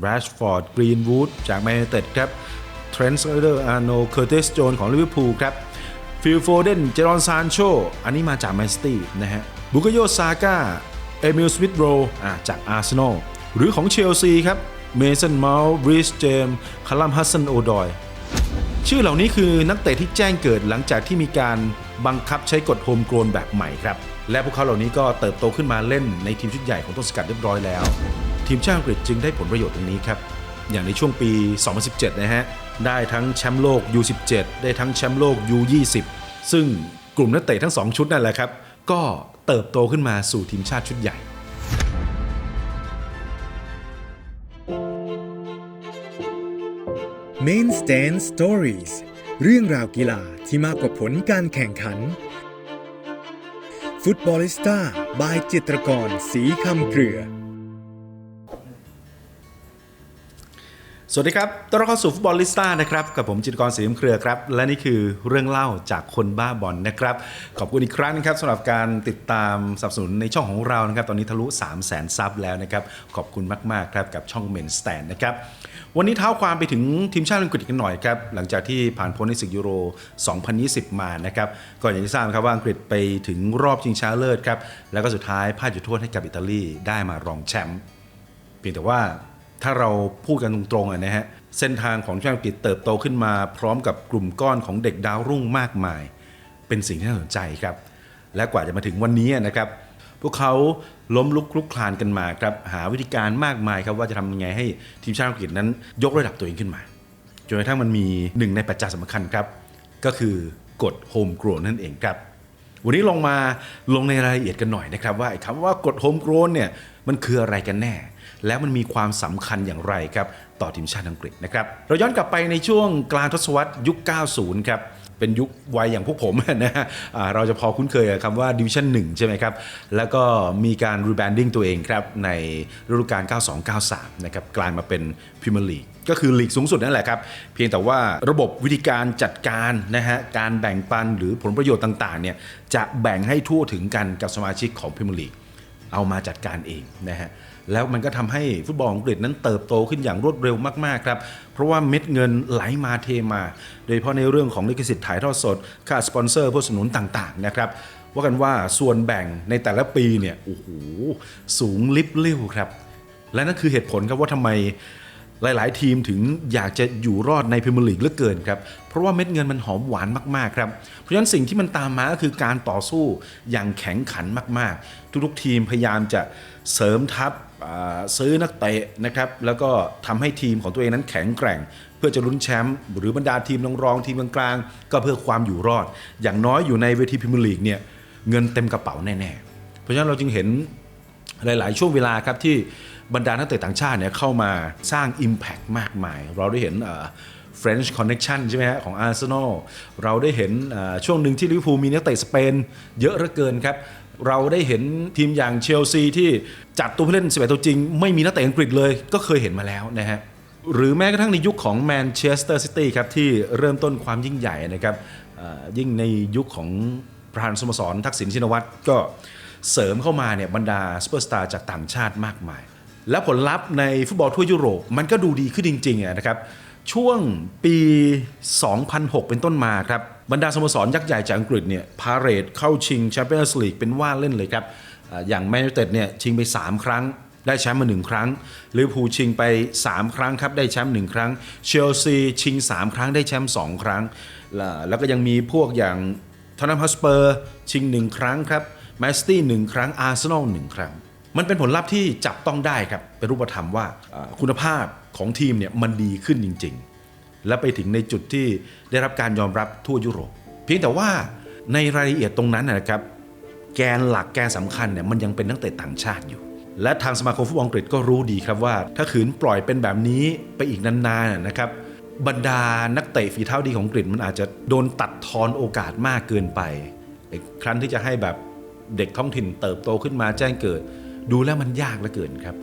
แรชฟอร์ดกรีนวูดจากแมนยูเต็ดครับเทรนส์เดอร์อาร์โนเคอร์ติสโจนของลิเวอร์พูลครับฟิลโฟเดนเจรอนซานโชอันนี้มาจากแมนซิตี้นะฮะบุกโยซาก้าเอมิลสมิธโรจากอาร์เซนอลหรือของเชลซีครับเมสันเมาส์บริสเจมคาลัมฮัสซันโอดอยชื่อเหล่านี้คือนักเตะที่แจ้งเกิดหลังจากที่มีการบังคับใช้กฎโฮมโกรนแบบใหม่ครับ และพวกเขาเหล่านี้ก็เติบโตขึ้นมาเล่นในทีมชุดใหญ่ของต้นสกัดเรียบร้อยแล้ว ทีมชาติอังกฤษจึงได้ผลประโยชน์ตรงนี้ครับอย่างในช่วงปี 2017 นะฮะ ได้ทั้งแชมป์โลก U17 ได้ทั้งแชมป์โลก U20 ซึ่งกลุ่มนักเตะทั้ง 2 ชุดนั่นแหละครับ ก็เติบโตขึ้นมาสู่ทีมชาติชุดใหญ่ Main Stand Stories เรื่องราวกีฬาที่มากกว่าผลการแข่งขัน ฟุตบอลิสต้าบายจิตรกร สีคำเกลือ สวัสดีครับ ต้อนรับเข้าสู่ฟุตบอลลิสต้านะครับ กับผมจิตกรศรีมเครือครับ และนี่คือเรื่องเล่าจากคนบ้าบอลนะครับ ขอบคุณอีกครั้งนะครับสำหรับการติดตามสนับสนุนในช่องของเรานะครับ ตอนนี้ทะลุ 3 0 0 0 0 0 ซับแล้วนะครับ ขอบคุณมาก ๆ ครับ กับช่องเมนสแตนนะครับ วันนี้เท้าความไปถึงทีมชาติอังกฤษกันหน่อยครับ หลังจากที่ผ่านพ้นในศึกยูโร 2020 มานะครับก็อย่างที่ทราบครับว่าอังกฤษไปถึงรอบชิงชนะเลิศครับ แล้วก็สุดท้ายพลาดจุดโทษให้กับอิตาลีได้มารองแชมป์ เพียงแต่ว่า ถ้าเราพูดกันตรงๆนะฮะเส้นทางของชาติอังกฤษเติบโตขึ้นมาพร้อมกับกลุ่มก้อนของเด็กดาวรุ่งมากมาย เป็นสิ่งที่น่าสนใจครับ และกว่าจะมาถึงวันนี้นะครับพวกเขาล้มลุกคลุกคลานกันมาครับหาวิธีการมากมายครับว่าจะทำยังไงให้ทีมชาติอังกฤษนั้น ยกระดับตัวเองขึ้นมาจนกระทั่งมันมีหนึ่งในปัจจัยสำคัญครับ ก็คือกฎโฮม r o รนนั่นเองครับ วันนี้ลงมาลงในรายละเอียดกันหน่อยนะครับ ว่าคำว่ากฎโฮม r o รนเนี่ยมันคืออะไรกันแน่ แล้วมันมีความสำคัญอย่างไรครับ ต่อทีมชาติอังกฤษนะครับ เราย้อนกลับไปในช่วงกลางทศวรรษยุค 90 ครับเป็นยุควัยอย่างพวกผมนะฮะเราจะพอคุ้นเคยกับคำว่าดิวิชั่น1ใช่ไหมครับ แล้วก็มีการรีแบรนดิ้งตัวเองครับ ในฤดูกาล 92-93 นะครับ กลายมาเป็นพรีเมียร์ลีก ก็คือลีกสูงสุดนั่นแหละครับ เพียงแต่ว่าระบบวิธีการจัดการนะฮะการแบ่งปันหรือผลประโยชน์ต่างๆเนี่ยจะแบ่งให้ทั่วถึงกันกับสมาชิกของพรีเมียร์ลีกเอามาจัดการเองนะฮะแล้วมันก็ทำให้ฟุตบอลอังกฤษนั้นเติบโตขึ้นอย่างรวดเร็วมากๆครับ เพราะว่าเม็ดเงินไหลมาเทมา โดยเฉพาะในเรื่องของลิขสิทธิ์ถ่ายทอดสด ค่าสปอนเซอร์ผู้สนับสนุนต่างๆนะครับว่ากันว่าส่วนแบ่งในแต่ละปีเนี่ยโอ้โหสูงลิบลิ่วครับ และนั่นคือเหตุผลครับว่าทำไม หลาย ๆ ทีมถึงอยากจะอยู่รอดในพรีเมียร์ลีกเหลือเกินครับ เพราะว่าเม็ดเงินมันหอมหวานมาก ๆ ครับ เพราะฉะนั้นสิ่งที่มันตามมาก็คือการต่อสู้อย่างแข็งขันมาก ๆ ทุก ๆ ทีมพยายามจะเสริมทัพซื้อนักเตะนะครับแล้วก็ทำให้ทีมของตัวเองนั้นแข็งแกร่ง เพื่อจะลุ้นแชมป์หรือบรรดาทีมรองๆทีมกลางๆก็เพื่อความอยู่รอด อย่างน้อยอยู่ในเวทีพรีเมียร์ลีกเนี่ยเงินเต็มกระเป๋าแน่ ๆ เพราะฉะนั้นเราจึงเห็น หลาย ๆ ช่วงเวลาครับที่บรรดานักเตะต่างชาติเนี่ยเข้ามาสร้าง Impact มากมาย เราได้เห็นเอ่อ French Connection ใช่ไหมฮะของ Arsenal เราได้เห็นช่วงหนึ่งที่ลิเวอร์พูลมีนักเตะสเปนเยอะเหลือเกินครับ เราได้เห็นทีมอย่างเชลซีที่จัดตัวผู้เล่น11ตัวจริง ไม่มีนักเตะอังกฤษเลยก็เคยเห็นมาแล้วนะฮะหรือแม้กระทั่งในยุคของแมนเชสเตอร์ซิตี้ครับที่เริ่มต้นความยิ่งใหญ่นะครับยิ่งในยุคของประธานสโมสรทักษิณชินวัตรก็ เสริมเข้ามาเนี่ยบรรดาซูเปอร์สตาร์จากต่างชาติมากมาย และผลลัพธ์ในฟุตบอลทั่วยุโรปมันก็ดูดีขึ้นจริงๆนะครับช่วงปี 2006 เป็นต้นมาครับ บรรดาสโมสรยักษ์ใหญ่จากอังกฤษเนี่ยพาเรดเข้าชิงแชมเปี้ยนส์ลีกเป็นว่าเล่นเลยครับ อย่างแมนยูเต็ดเนี่ยชิงไป 3 ครั้ง ได้แชมป์มา 1 ครั้งลิเวอร์พูลชิงไป 3 ครั้งครับ ได้แชมป์1ครั้งเชลซีชิง 3 ครั้งได้แชมป์2ครั้ง แล้วก็ยังมีพวกอย่างทอนัมฮัสเปอร์ชิง 1 ครั้งครับ แมนซิตี้หนึ่งครั้งอาร์เซนอลหนึ่งครั้ง มันเป็นผลลัพธ์ที่จับต้องได้ครับ เป็นรูปธรรมว่าคุณภาพของทีมเนี่ยมันดีขึ้นจริง ๆ และไปถึงในจุดที่ได้รับการยอมรับทั่วยุโรป เพียงแต่ว่าในรายละเอียดตรงนั้นนะครับ แกนหลักแกนสำคัญเนี่ยมันยังเป็นนักเตะต่างชาติอยู่ และทางสมาคมฟุตบอลอังกฤษก็รู้ดีครับว่า ถ้าขืนปล่อยเป็นแบบนี้ไปอีกนานๆนะครับบรรดานักเตะฝีเท้าดีของอังกฤษมันอาจจะโดนตัดทอนโอกาสมากเกินไปครั้นที่จะให้แบบ เด็กท้องถิ่นเติบโตขึ้นมาแจ้งเกิด ดูแล้วมันยากเหลือเกินครับ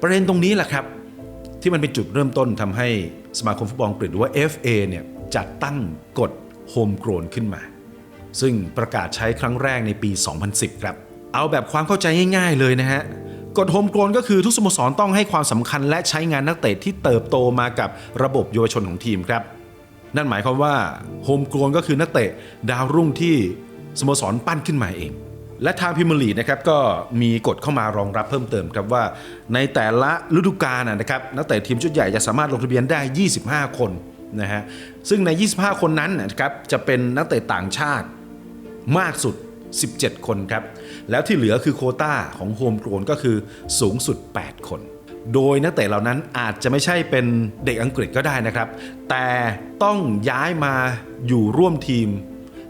ประเด็นตรงนี้แหละครับ ที่มันเป็นจุดเริ่มต้นทำให้สมาคมฟุตบอลอังกฤษหรือว่า FA เนี่ยจัดตั้งกฎโฮมโกรนขึ้นมา ซึ่งประกาศใช้ครั้งแรกในปี 2010 ครับ เอาแบบความเข้าใจง่ายๆเลยนะฮะกฎโฮมโกลนก็คือทุกสโมสรต้องให้ความสำคัญและใช้งานนักเตะที่เติบโตมากับระบบเยาวชนของทีมครับ นั่นหมายความว่าโฮมโกลนก็คือนักเตะดาวรุ่งที่สโมสรปั้นขึ้นมาเอง และทางพิมลีนะครับก็มีกฎเข้ามารองรับเพิ่มเติมครับว่า ในแต่ละฤดูกาลนะครับนักเตะทีมชุดใหญ่จะสามารถลงทะเบียนได้ 25 คนนะฮะซึ่งใน 25 คนนั้นนะครับจะเป็นนักเตะต่างชาติมากสุด 17 คนครับแล้วที่เหลือคือโคต้าของโฮมโกลนก็คือสูงสุด 8 คน โดยนักเตะเหล่านั้นอาจจะไม่ใช่เป็นเด็กอังกฤษก็ได้นะครับ แต่ต้องย้ายมาอยู่ร่วมทีม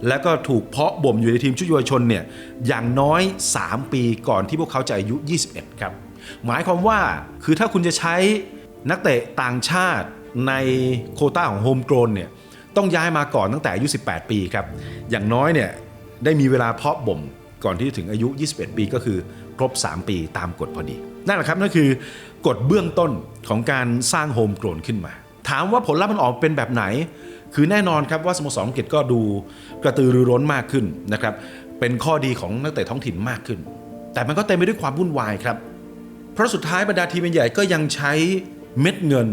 แล้วก็ถูกเพาะบ่มอยู่ในทีมชุดเยาวชนเนี่ยอย่างน้อย 3 ปีก่อนที่พวกเขาจะอายุ 21 ครับ หมายความว่าคือถ้าคุณจะใช้นักเตะต่างชาติในโคต้าของโฮมโกลนเนี่ยต้องย้ายมาก่อนตั้งแต่อายุ 18 ปีครับ อย่างน้อยเนี่ยได้มีเวลาเพาะบ่มก่อนที่จะถึงอายุ 21 ปีก็คือครบ 3 ปีตามกฎพอดี นั่นแหละครับนั่นคือกฎเบื้องต้นของการสร้างโฮมโกลนขึ้นมา ถามว่าผลลัพธ์มันออกเป็นแบบไหน คือแน่นอนครับว่าสโมสรอังกฤษก็ดู กระตือรือร้นมากขึ้นนะครับเป็นข้อดีของนักเตะท้องถิ่นมากขึ้น แต่มันก็เต็มไปด้วยความวุ่นวายครับ เพราะสุดท้ายบรรดาทีมใหญ่ก็ยังใช้เม็ดเงิน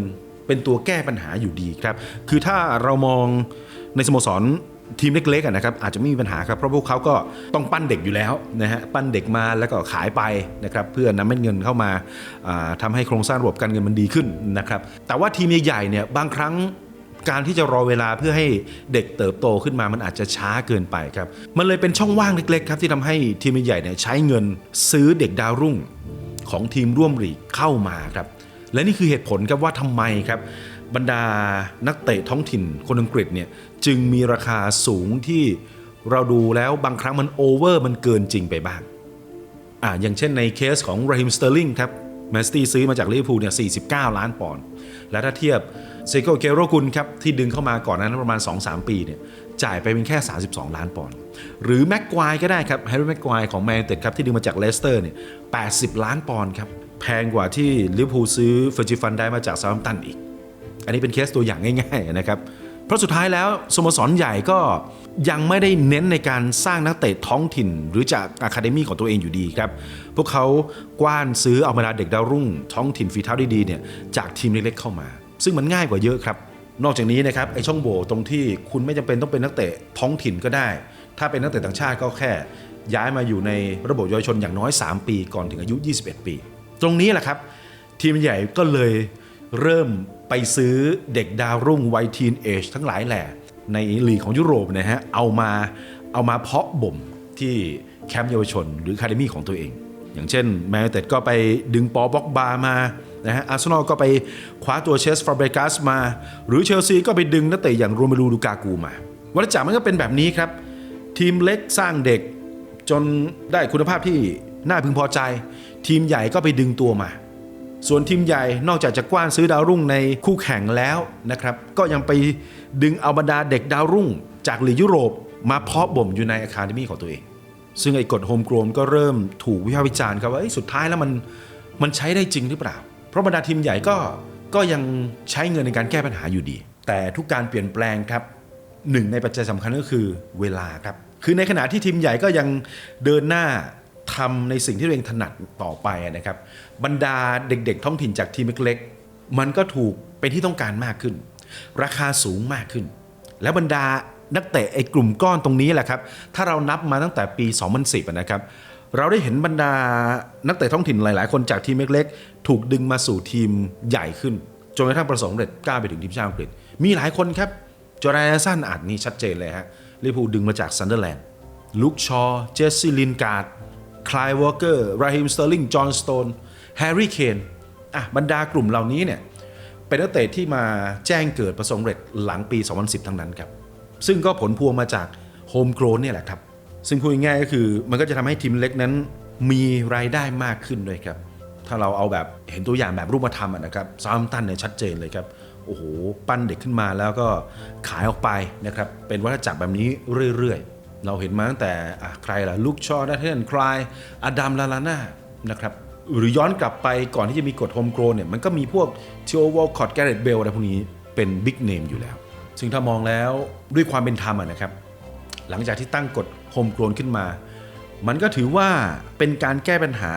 เป็นตัวแก้ปัญหาอยู่ดีครับ คือถ้าเรามองในสโมสรทีมเล็กๆนะครับอาจจะไม่มีปัญหาครับเพราะพวกเขาก็ต้องปั้นเด็กอยู่แล้วนะฮะปั้นเด็กมาแล้วก็ขายไปนะครับเพื่อนำเม็ดเงินเข้ามาทำาให้โครงสร้างระบบการเงินมันดีขึ้นนะครับแต่ว่าทีมใหญ่ๆเนี่ยบางครั้ง การที่จะรอเวลาเพื่อให้เด็กเติบโตขึ้นมามันอาจจะช้าเกินไปครับ มันเลยเป็นช่องว่างเล็กๆครับที่ทำให้ทีมใหญ่เนี่ยใช้เงินซื้อเด็กดาวรุ่งของทีมร่วมลีกเข้ามาครับ และนี่คือเหตุผลครับว่าทำไมครับบรรดานักเตะท้องถิ่นคนอังกฤษเนี่ยจึงมีราคาสูงที่เราดูแล้วบางครั้งมันโอเวอร์มันเกินจริงไปบ้างอ่าอย่างเช่นในเคสของราฮิมสเตอร์ลิงครับแมนสตีซื้อมาจากลิเวอร์พูลเนี่ย49 ล้านปอนด์ และถ้าเทียบเซโกเกโรกุลครับที่ดึงเข้ามาก่อนนั้นประมาณ 2-3 ปีเนี่ยจ่ายไปเป็นแค่ 32 ล้านปอนด์หรือแม็กควายก็ได้ครับแฮร์รี่แม็กควายของแมนเต็ดครับที่ดึงมาจากเลสเตอร์เนี่ย80 ล้านปอนด์ครับแพงกว่าที่ลิเวอร์พูลซื้อเฟอร์จิฟันได้มาจากซาลัมตันอีก อันนี้เป็นเคสตัวอย่างง่ายๆนะครับ เพราะสุดท้ายแล้วสโมสรใหญ่ก็ยังไม่ได้เน้นในการสร้างนักเตะท้องถิ่น หรือจากอะคาเดมี่ของตัวเองอยู่ดีครับ พวกเขากว้านซื้อเอาบรรดาเด็กดาวรุ่ง ท้องถิ่นฝีเท้าดีๆเนี่ยจากทีมเล็กๆเข้ามา ซึ่งมันง่ายกว่าเยอะครับ นอกจากนี้นะครับไอช่องโหว่ตรงที่คุณไม่จำเป็นต้องเป็นนักเตะท้องถิ่นก็ได้ ถ้าเป็นนักเตะต่างชาติก็แค่ ย้ายมาอยู่ในระบบเยาวชนอย่างน้อย 3 ปีก่อนถึงอายุ 21 ปี ตรงนี้แหละครับทีมใหญ่ก็เลย เริ่มไปซื้อเด็กดาวรุ่งวัยทีนเอจทั้งหลายแหล่ในลีกของยุโรปนะฮะเอามาเอามาเพาะบ่มที่แคมป์เยาวชน หรือคาเดมี่ของตัวเอง อย่างเช่นแมนเต็ดก็ไปดึงปอบ็อกบามานะฮะอาร์เซนอลก็ไปคว้าตัวเชสฟาเบกัสมา หรือเชลซีก็ไปดึงนักเตะอย่างโรเมลูลูกากูมาวัฏจักรมันก็เป็นแบบนี้ครับ ทีมเล็กสร้างเด็กจนได้คุณภาพที่น่าพึงพอใจ ทีมใหญ่ก็ไปดึงตัวมา ส่วนทีมใหญ่นอกจากจะกว้านซื้อดาวรุ่งในคู่แข่งแล้วนะครับ ก็ยังไปดึงเอาบรรดาเด็กดาวรุ่ง จากลีกยุโรปมาเพาะบ่มอยู่ในอะคาเดมี่ของตัวเอง ซึ่งไอ้กฎโฮมโกลนก็เริ่มถูกวิพากษ์วิจารณ์ครับว่าสุดท้ายแล้วมันมันใช้ได้จริงหรือเปล่า เพราะบรรดาทีมใหญ่ก็ก็ยังใช้เงินในการแก้ปัญหาอยู่ดี แต่ทุกการเปลี่ยนแปลงครับหนึ่งในปัจจัยสำคัญก็คือเวลาครับ คือในขณะที่ทีมใหญ่ก็ยังเดินหน้า ทำในสิ่งที่ตัวเองถนัดต่อไปนะครับ บรรดาเด็กๆ ท้องถิ่นจากทีมเล็กๆมันก็ถูกเป็นที่ต้องการมากขึ้น ราคาสูงมากขึ้น และบรรดานักเตะไอ้กลุ่มก้อนตรงนี้แหละครับ ถ้าเรานับมาตั้งแต่ปี 2010นะครับ เราได้เห็นบรรดานักเตะท้องถิ่นหลาย ๆ คนจากทีมเล็กๆ ถูกดึงมาสู่ทีมใหญ่ขึ้น จนกระทั่งประสบความสำเร็จกล้าไปถึงทีมชาติอังกฤษ มีหลายคนครับ จอร์แดนสันอาจนี่ชัดเจนเลยฮะลิเวอร์พูลดึงมาจากซันเดอร์แลนด์ ลุคชอว์เจสซี่ลินการ์ด คลายวอร์เกอร์ราฮิมสเตอร์ลิงจอห์นสโตนแฮร์รี่เคนอะบรรดากลุ่มเหล่านี้เนี่ยเป็นนักเตะที่มาแจ้งเกิดประสบความสำเร็จหลังปี 2010 ทั้งนั้นครับ ซึ่งก็ผลพวงมาจากโฮมโกลนเนี่ยแหละครับ ซึ่งพูดง่ายก็คือมันก็จะทำให้ทีมเล็กนั้นมีรายได้มากขึ้นด้วยครับ ถ้าเราเอาแบบเห็นตัวอย่างแบบรูปธรรมอะนะครับซามตันเนี่ยชัดเจนเลยครับ โอ้โห ปั้นเด็กขึ้นมาแล้วก็ขายออกไปนะครับ เป็นวัฏจักรแบบนี้เรื่อยๆ เราเห็นมาตั้งแต่ใครล่ะลูกชอนาเทนคลายอดัมลาลาน่านะครับหรือย้อนกลับไปก่อนที่จะมีกฎโฮมโกลนเนี่ยมันก็มีพวกเทโอวอลคอตแกเรตเบลอะไรพวกนี้เป็นบิ๊กเนมอยู่แล้ว ซึ่งถ้ามองแล้วด้วยความเป็นธรรมนะครับ หลังจากที่ตั้งกฎโฮมโกลนขึ้นมา มันก็ถือว่าเป็นการแก้ปัญหา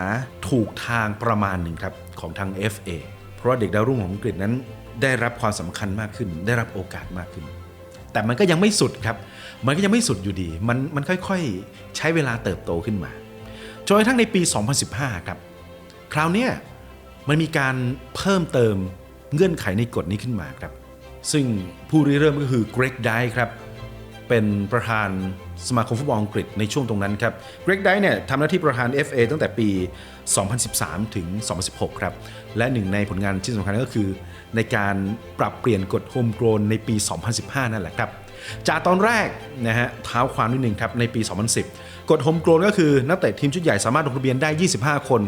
ถูกทางประมาณหนึ่งครับ ของทาง FA เพราะว่าเด็กดาวรุ่งของอังกฤษนั้น ได้รับความสำคัญมากขึ้น ได้รับโอกาสมากขึ้น แต่มันก็ยังไม่สุดครับ มันก็ยังไม่สุดอยู่ดี มันมันค่อยๆ ใช้เวลาเติบโตขึ้นมา จนกระทั่งในปี 2015 ครับ คราวนี้มันมีการเพิ่มเติมเงื่อนไขในกฎนี้ขึ้นมาครับ ซึ่งผู้ริเริ่มก็คือเกรกไดครับ เป็นประธานสมาคมฟุตบอลอังกฤษในช่วงตรงนั้นครับ เกรกไดเนี่ยทำหน้าที่ประธาน FA ตั้งแต่ปี 2013 ถึง 2016 ครับ และหนึ่งในผลงานที่สำคัญก็คือ ในการปรับเปลี่ยนกฎโฮมโกรนในปี 2015 นั่นแหละครับ จากตอนแรกนะฮะเท้าความนิดหนึ่งครับในปี 2010 กฎโฮมโกรนก็คือนักเตะทีมชุดใหญ่สามารถลงทะเบียนได้ 25 คน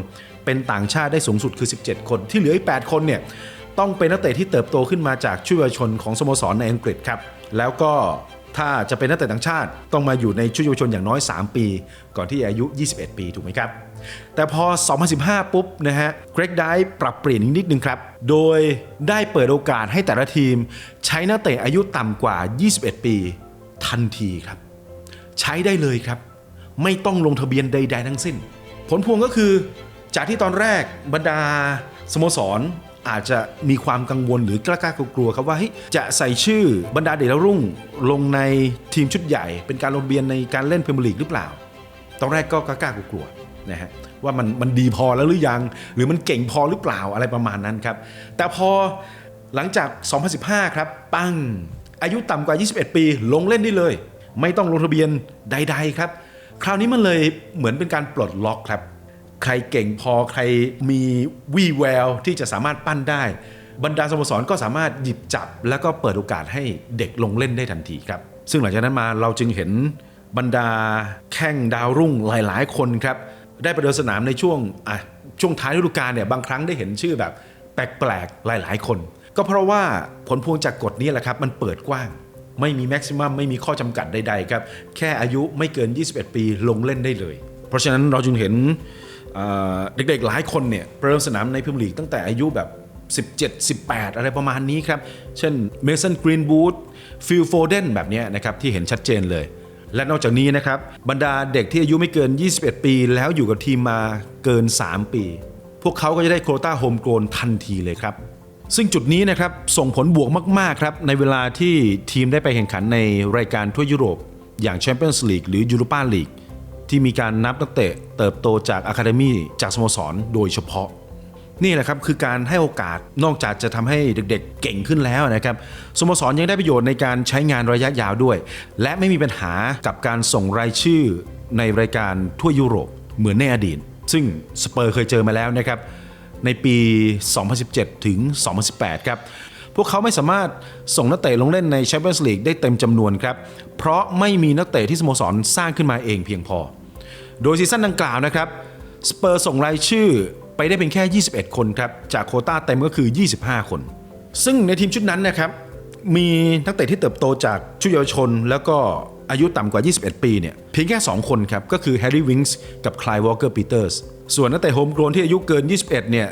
เป็นต่างชาติได้สูงสุดคือ 17 คน ที่เหลืออีก 8 คนเนี่ยต้องเป็นนักเตะที่เติบโตขึ้นมาจากชุดเยาวชนของสโมสรในอังกฤษครับแล้วก็ถ้าจะเป็นนักเตะต่างชาติต้องมาอยู่ในชุดเยาวชนอย่างน้อย 3 ปี ก่อนที่อายุ 21 ปีถูกไหมครับ แต่พอ 2015 ปุ๊บนะฮะเกรกได้ปรับเปลี่ยนนิดนึงครับ โดยได้เปิดโอกาสให้แต่ละทีม ใช้นักเตะอายุต่ำกว่า 21 ปีทันทีครับ ใช้ได้เลยครับ ไม่ต้องลงทะเบียนใด ๆ ทั้งสิ้น ผลพวงก็คือ จากที่ตอนแรกบรรดาสโมสรอาจจะมีความกังวลหรือกล้ากลัวๆครับว่าจะใส่ชื่อบรรดาเด็กดาวรุ่ง ลงในทีมชุดใหญ่ เป็นการลงทะเบียนในการเล่นพรีเมียร์ลีกหรือเปล่า ตอนแรกก็กล้ากลัว นะฮะว่ามันมันดีพอแล้วหรือยัง หรือมันเก่งพอหรือเปล่าอะไรประมาณนั้นครับ แต่พอหลังจาก 2015 ครับ ปังอายุต่ำกว่า 21 ปี ลงเล่นได้เลย ไม่ต้องลงทะเบียนใด ๆ ครับ คราวนี้มันเลยเหมือนเป็นการปลดล็อกครับ ใครเก่งพอใครมีวีแววที่จะสามารถปั้นได้ บรรดาสโมสรก็สามารถหยิบจับ แล้วก็เปิดโอกาสให้เด็กลงเล่นได้ทันทีครับ ซึ่งหลังจากนั้นมาเราจึงเห็นบรรดาแข้งดาวรุ่งหลาย ๆ คนครับ ได้ไปเดินสนามในช่วงช่วงท้ายฤดูกาลเนี่ยบางครั้งได้เห็นชื่อแบบแปลกๆหลาย ๆ คน ก็เพราะว่าผลพวงจากกฎนี้แหละครับ มันเปิดกว้าง ไม่มีแม็กซิมัมไม่มีข้อจำกัดใด ๆ ครับ แค่อายุไม่เกิน 21 ปีลงเล่นได้เลย เพราะฉะนั้นเราจึงเห็นเด็กๆหลายคนเนี่ยเริ่มสนามในพรีเมียร์ลีกตั้งแต่อายุแบบ17 18 อะไรประมาณนี้ครับ เช่นเมสันกรีนบูดฟิลโฟเดนแบบนี้นะครับ ที่เห็นชัดเจนเลย และนอกจากนี้นะครับบรรดาเด็กที่อายุไม่เกิน 21 ปี แล้วอยู่กับทีมมาเกิน 3 ปี พวกเขาก็จะได้โควต้าโฮมโกลนทันทีเลยครับ ซึ่งจุดนี้นะครับส่งผลบวกมากๆครับในเวลาที่ทีมได้ไปแข่งขันในรายการทั่วยุโรป อย่างแชมเปี้ยนส์ลีกหรือยูโรปาลีกที่มีการนับนักเตะเติบโตจากอะคาเดมีจากสโมสรโดยเฉพาะ นี่แหละครับคือการให้โอกาสนอกจากจะทำให้เด็กๆเก่งขึ้นแล้วนะครับสโมสรยังได้ประโยชน์ในการใช้งานระยะยาวด้วย และไม่มีปัญหากับการส่งรายชื่อในรายการทั่วยุโรปเหมือนในอดีต ซึ่งสเปอร์เคยเจอมาแล้วนะครับในปี 2017 ถึง 2018 ครับ พวกเขาไม่สามารถส่งนักเตะลงเล่นในแชมเปี้ยนส์ลีกได้เต็มจำนวนครับ เพราะไม่มีนักเตะที่สโมสรสร้างขึ้นมาเองเพียงพอ โดยซีซั่นดังกล่าวนะครับ สเปอร์ส่งรายชื่อ ไปได้เพียงแค่ 21 คนครับ จากโคต้าเต็มก็คือ 25 คน ซึ่งในทีมชุดนั้นนะครับ มีนักเตะที่เติบโตจากชุดเยาวชน แล้วก็อายุต่ำกว่า 21 ปีเนี่ยเพียงแค่ 2 คนครับ ก็คือแฮร์รี่วิงส์กับคลายวอลเกอร์ปีเตอร์สส่วนนักเตะโฮมโกรนที่อายุเกิน 21 เนี่ย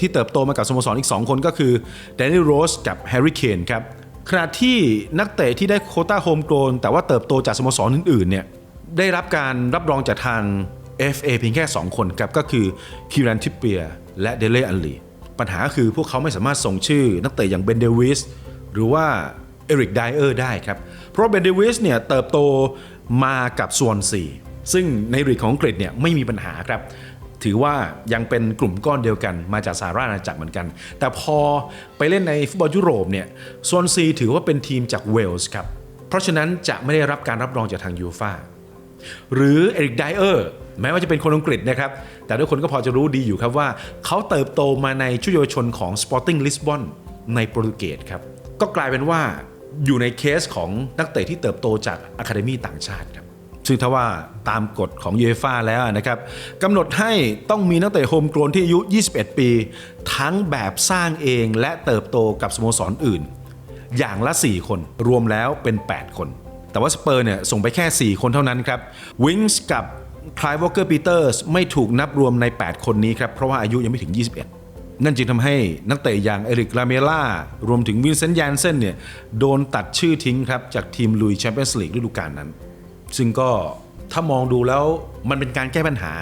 ที่เติบโตมากับสโมสรอีก 2 คนก็คือแดนนี่โรสกับแฮร์รี่เคนครับขณะที่นักเตะที่ได้โคต้าโฮมโกรนแต่ว่าเติบโตจากสโมสรอื่นๆเนี่ยได้รับการรับรองจากทาง FA เพียงแค่ 2 คนครับก็คือคิรันทิปเปียและเดเล่อันลีปัญหาคือพวกเขาไม่สามารถส่งชื่อนักเตะอย่างเบนเดวิสหรือว่าเอริกไดเออร์ได้ครับ เพราะเบนเดวิสเนี่ยเติบโตมากับส่วนสี่ซึ่งในลีกของอังกฤษเนี่ยไม่มีปัญหาครับ ถือว่ายังเป็นกลุ่มก้อนเดียวกันมาจากสหราชอาณาจักรเหมือนกัน แต่พอไปเล่นในฟุตบอลยุโรปเนี่ยโซนซีถือว่าเป็นทีมจากเวลส์ครับเพราะฉะนั้นจะไม่ได้รับการรับรองจากทางยูฟ่า หรือเอริกไดเออร์แม้ว่าจะเป็นคนอังกฤษนะครับ แต่ทุกคนก็พอจะรู้ดีอยู่ครับว่า เขาเติบโตมาในชุดเยาวชนของ Sporting Lisbon ในโปรตุเกสครับ ก็กลายเป็นว่าอยู่ในเคสของนักเตะที่เติบโตจากอะคาเดมีต่างชาติครับซึ่งถ้าว่าตามกฎของยูเอฟ่าแล้วนะครับกำหนดให้ต้องมีนักเตะโฮมโกรนที่อายุ 21 ปี ทั้งแบบสร้างเองและเติบโตกับสโมสรอื่น อย่างละ 4 คนรวมแล้วเป็น 8 คน แต่ว่าสเปอร์เนี่ยส่งไปแค่ 4 คนเท่านั้นครับวิงส์กับคลายวอลเกอร์ปีเตอร์สไม่ถูกนับรวมใน 8 คนนี้ครับ เพราะว่าอายุยังไม่ถึง 21 นั่นจึงทำให้นักเตะอย่างเอริกลาเมล่ารวมถึงวินเซนต์ยานเซนเนี่ยโดนตัดชื่อทิ้งครับ จากทีมลุยแชมเปี้ยนส์ลีกฤดูกาลนั้น ซึ่งก็ถ้ามองดูแล้วมันเป็นการแก้ปัญหา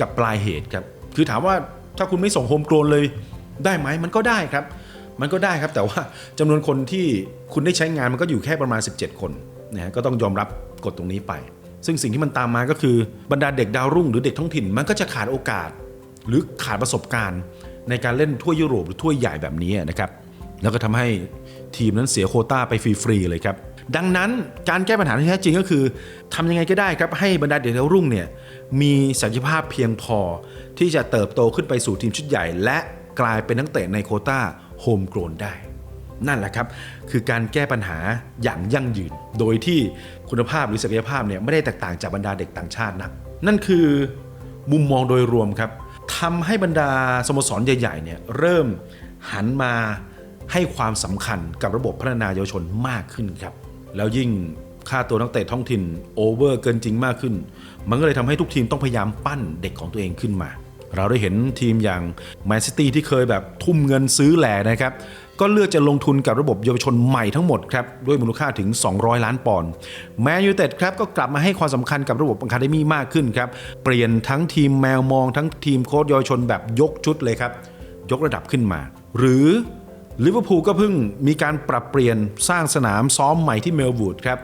กับปลายเหตุครับ คือถามว่าถ้าคุณไม่ส่งโฮมโกลนเลยได้ไหมมันก็ได้ครับ มันก็ได้ครับแต่ว่าจำนวนคนที่คุณได้ใช้งานมันก็อยู่แค่ประมาณ 17 คน นะฮะก็ต้องยอมรับกฎตรงนี้ไป ซึ่งสิ่งที่มันตามมาก็คือบรรดาเด็กดาวรุ่งหรือเด็กท้องถิ่นมันก็จะขาดโอกาส หรือขาดประสบการณ์ ในการเล่นทั่วยุโรปหรือทั่วใหญ่แบบนี้นะครับแล้วก็ทำให้ทีมนั้นเสียโคต้าไปฟรีๆเลยครับดังนั้นการแก้ปัญหาที่แท้จริงก็คือทำยังไงก็ได้ครับให้บรรดาเด็กดาวรุ่งเนี่ยมีศักยภาพเพียงพอ ที่จะเติบโตขึ้นไปสู่ทีมชุดใหญ่ และกลายเป็นนักเตะในโคต้าโฮมโกรนได้ นั่นแหละครับ คือการแก้ปัญหาอย่างยั่งยืน โดยที่คุณภาพหรือศักยภาพเนี่ยไม่ได้แตกต่างจากบรรดาเด็กต่างชาตินักนั่นคือมุมมองโดยรวมครับทำให้บรรดาสโมสรใหญ่ๆเนี่ยเริ่มหันมาให้ความสำคัญกับระบบพัฒนาเยาวชนมากขึ้นครับ แล้วยิ่งค่าตัวนักเตะท้องถิ่นโอเวอร์เกินจริงมากขึ้น มันก็เลยทำให้ทุกทีมต้องพยายามปั้นเด็กของตัวเองขึ้นมา เราได้เห็นทีมอย่างแมนซิตี้ที่เคยแบบทุ่มเงินซื้อแหล่นะครับ ก็เลือกจะลงทุนกับระบบเยาวชนใหม่ทั้งหมดครับด้วยมูลค่าถึง 200 ล้านปอนด์แมนยูเต็ดครับก็กลับมาให้ความสำคัญกับระบบอะคาเดมี่มากขึ้นครับเปลี่ยนทั้งทีมแมวมองทั้งทีมโค้ชเยาวชนแบบยกชุดเลยครับยกระดับขึ้นมา หรือลิเวอร์พูลก็เพิ่งมีการปรับเปลี่ยนสร้างสนามซ้อมใหม่ที่เมลบูดครับ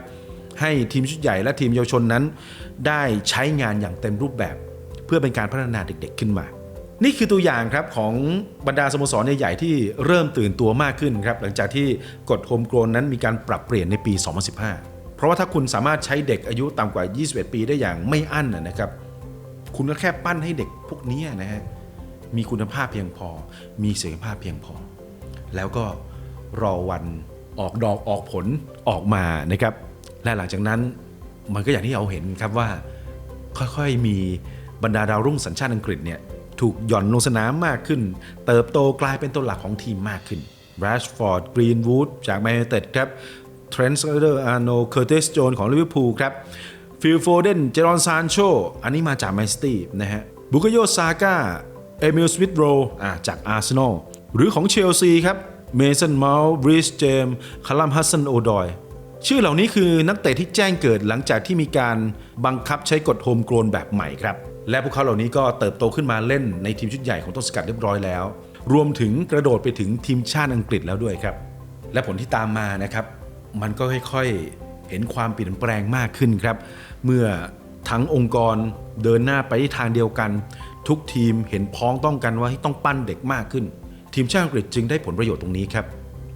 ให้ทีมชุดใหญ่และทีมเยาวชนนั้น ได้ใช้งานอย่างเต็มรูปแบบ เพื่อเป็นการพัฒนาเด็กๆขึ้นมา นี่คือตัวอย่างครับของบรรดาสโมสรใหญ่ๆที่เริ่มตื่นตัวมากขึ้นครับหลังจากที่กฎโฮมโกรนนั้นมีการปรับเปลี่ยนในปี 2015 เพราะว่าถ้าคุณสามารถใช้เด็กอายุต่ำกว่า 21 ปีได้อย่างไม่อั้นนะนะครับ คุณก็แค่ปั้นให้เด็กพวกนี้นะฮะมีคุณภาพเพียงพอ มีศักยภาพเพียงพอ แล้วก็รอวันออกดอกออกผลออกมานะครับ และหลังจากนั้นมันก็อย่างที่เราเห็นครับว่าค่อยๆมีบรรดาดาวรุ่งสัญชาติอังกฤษเนี่ย ถูกหย่อนลงสนามมากขึ้น เติบโตกลายเป็นตัวหลักของทีมมากขึ้น Rashford Greenwood จากแมนยูเต็ดครับ Trent Alexander-Arnold Curtis Jones ของลิเวอร์พูลครับฟิลโฟเดนเจรอนซานโชอันนี้มาจากแมนซิตี้นะฮะบุกโยซาก้าเอมิลสมิธโรจากอาร์เซนอลหรือของเชลซีครับเมสันมาลบริสเจมคาลัมฮัสซันโอดอยชื่อเหล่านี้คือนักเตะที่แจ้งเกิดหลังจากที่มีการบังคับใช้กฎโฮมโกลนแบบใหม่ครับ และพวกเขาเหล่านี้ก็เติบโตขึ้นมาเล่นในทีมชุดใหญ่ของต้นสกัดเรียบร้อยแล้ว รวมถึงกระโดดไปถึงทีมชาติอังกฤษแล้วด้วยครับ และผลที่ตามมานะครับมันก็ค่อยๆเห็นความเปลี่ยนแปลงมากขึ้นครับ เมื่อทั้งองค์กรเดินหน้าไปที่ทางเดียวกัน ทุกทีมเห็นพ้องต้องกันว่าต้องปั้นเด็กมากขึ้น ทีมชาติอังกฤษจึงได้ผลประโยชน์ตรงนี้ครับ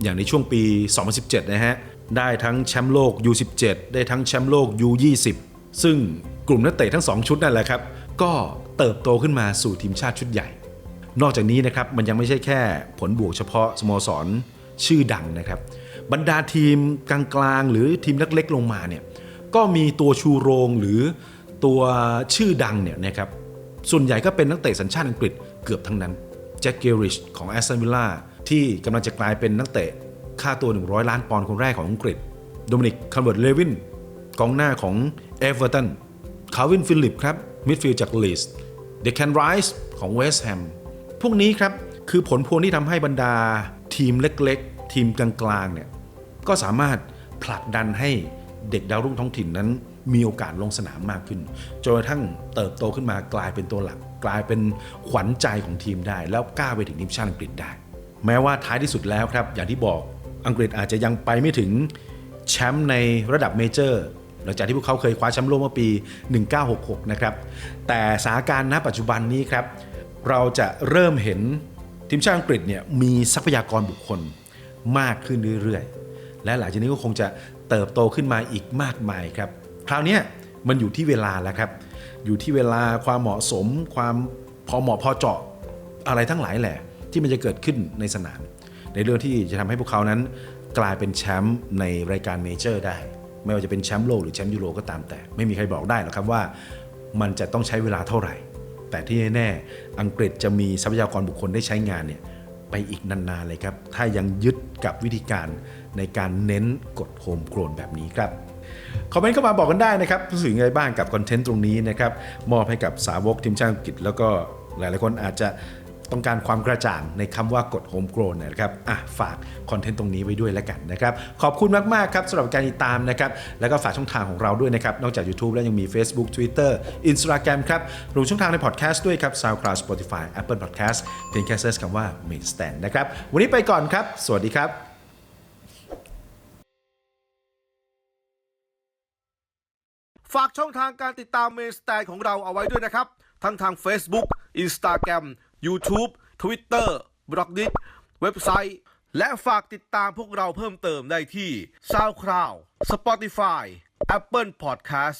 อย่างในช่วงปี 2017 นะฮะได้ทั้งแชมป์โลก U17 ได้ทั้งแชมป์โลก U20 ซึ่งกลุ่มนักเตะทั้ง 2 ชุดนั่นแหละครับ ก็เติบโตขึ้นมาสู่ทีมชาติชุดใหญ่ นอกจากนี้นะครับมันยังไม่ใช่แค่ผลบวกเฉพาะสโมสรชื่อดังนะครับ บรรดาทีมกลางๆหรือทีมเล็กๆลงมาเนี่ยก็มีตัวชูโรงหรือตัวชื่อดังเนี่ยนะครับส่วนใหญ่ก็เป็นนักเตะสัญชาติอังกฤษเกือบทั้งนั้นแจ็คเกอริชของแอสตันวิลล่าที่กำลังจะกลายเป็นนักเตะค่าตัว 100 ล้านปอนด์คนแรกของอังกฤษ โดมินิกคันเวิร์ตเลวินกองหน้าของเอเวอร์ตันคาวินฟิลิปครับ มิดฟิลด์จากลีสเดคแคนไรส์ของเวสต์แฮมพวกนี้ครับ คือผลพวงที่ทำให้บรรดาทีมเล็กๆ ทีมกลางๆเนี่ยก็สามารถผลักดันให้เด็กดาวรุ่งท้องถิ่นนั้น มีโอกาสลงสนามมากขึ้นจนกระทั่งเติบโตขึ้นมากลายเป็นตัวหลัก กลายเป็นขวัญใจของทีมได้ แล้วก้าวไปถึงทีมชาติอังกฤษได้ แม้ว่าท้ายที่สุดแล้วครับ อย่างที่บอกอังกฤษอาจจะยังไปไม่ถึงแชมป์ในระดับเมเจอร์ หลังจากที่พวกเขาเคยคว้าแชมป์โลกเมื่อปี 1966 นะครับ แต่สถานการณ์ณปัจจุบันนี้ครับ เราจะเริ่มเห็นทีมชาติอังกฤษเนี่ยมีทรัพยากรบุคคลมากขึ้นเรื่อยๆ และหลังจากนี้ก็คงจะเติบโตขึ้นมาอีกมากมายครับ คราวนี้มันอยู่ที่เวลาแล้วครับ อยู่ที่เวลาความเหมาะสม ความพอเหมาะพอเจาะอะไรทั้งหลายแหละ ที่มันจะเกิดขึ้นในสนาม ในเรื่องที่จะทำให้พวกเขานั้นกลายเป็นแชมป์ในรายการเมเจอร์ได้ ไม่ว่าจะเป็นแชมป์โลกหรือแชมป์ยูโรก็ตามแต่ ไม่มีใครบอกได้หรอกครับว่า มันจะต้องใช้เวลาเท่าไหร่ แต่ที่แน่ๆอังกฤษจะมีทรัพยากรบุคคลได้ใช้งานเนี่ยไปอีกนานๆเลยครับ ถ้ายังยึดกับวิธีการในการเน้นกดโฮมโกลนแบบนี้ครับคอมเมนต์เข้ามาบอกกันได้นะครับรู้สึกยังไงบ้างกับคอนเทนต์ตรงนี้นะครับมอบให้กับสาวกทีมชาติอังกฤษแล้วก็หลายๆคนอาจจะ ต้องการความกระจ่างในคำว่ากด Homegrown นะครับอะฝากคอนเทนต์ตรงนี้ไว้ด้วยแล้วกันนะครับ ขอบคุณมาก ๆ ครับสำหรับการติดตามนะครับ แล้วก็ฝากช่องทางของเราด้วยนะครับ นอกจาก YouTube แล้วยังมี Facebook Twitter Instagram ครับรวมช่องทางในพอดแคสต์ด้วยครับ SoundCloud Spotify Apple Podcast เพียงแค่เซิร์ชคำว่า Main Stand นะครับ วันนี้ไปก่อนครับ สวัสดีครับฝากช่องทางการติดตามเมนสแตนของเราเอาไว้ด้วยนะครับ ทั้งทาง Facebook Instagram YouTube Twitter b l o g d i t เว็บไซต์ และฝากติดตามพวกเราเพิ่มเติมได้ที่ SoundCloud Spotify Apple Podcast